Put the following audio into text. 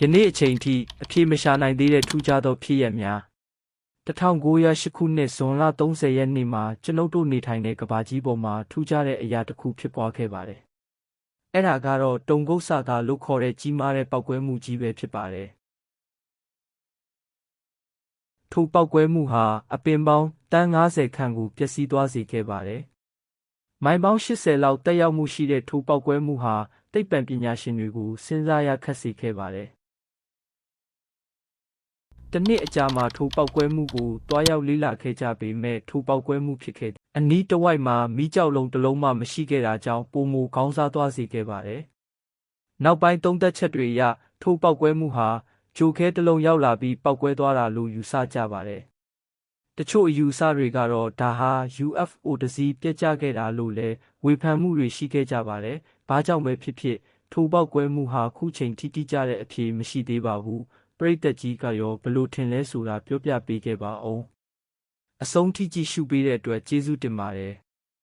ယနေ့အချိန်ထိအပြေမရှာနိုင်သေးတဲ့ထူးခြားသောဖြစ်ရပ်များ1908ခုနှစ်ဇွန်လ30ရက်နေ့မှာကျွန်ုပ်တို့နေထိုင်တဲ့ကဘာကြီးပေါ်မှာထူးခြားတဲ့အရာတစ်ခုဖြစ်ပွားခဲ့ပါတယ်။အဲ့ဒါကတော့တုံကုတ်ဆာကာလို့ခေါ်တဲ့ကြီးမားတဲ့ပောက်ကွဲမှုကြီးပဲဖြစ်ပါတယ်။ထိုပောက်ကွဲမှုဟာအပင်ပေါင်းတန်း90ခန့်ကိုပျက်စီးသွားစေခဲ့ပါတယ်။မိုင်ပေါင်း80လောက်တက်ရောက်မှုရှိတဲ့ထိုပောက်ကွဲမှုဟာသိပ္ပံပညာရှင်တွေကိုစဉ်းစားရခက်စေခဲ့ပါတယ်။ တစ်နှစ်အကြာမှာထိုပောက်ကွဲမှုကိုတွားရောက်လေ့လာခဲ့ကြပေမဲ့ထိုပောက်ကွဲမှုဖြစ်ခဲ့အနီးတစ်ဝိုက်မှာမိကြောက်လုံးတစ်လုံးမှမရှိခဲ့တာကြောင့်ပုံမူခေါင်းစားသွားစေခဲ့ပါတယ်။နောက်ပိုင်းသုံးသက်ချက်တွေအရထိုပောက်ကွဲမှုဟာဂျိုခဲတစ်လုံးရောက်လာပြီးပောက်ကွဲသွားတာလို့ယူဆကြပါတယ်။တချို့အယူအဆတွေကတော့ဒါဟာ UFO တစ်စီးပြက်ကျခဲ့တာလို့လည်းဝေဖန်မှုတွေရှိခဲ့ကြပါတယ်။ဘာကြောင့်ပဲဖြစ်ဖြစ်ထိုပောက်ကွဲမှုဟာခုချိန်ထိတိကျတဲ့အဖြေမရှိသေးပါဘူး။ ပရိသတ်ကြီးကရောဘလို့ထင်လဲဆိုတာပြောပြပေးခဲ့ပါအောင်။အဆုံးထိကြည့်ရှုပေးတဲ့အတွက်ကျေးဇူးတင်ပါတယ်။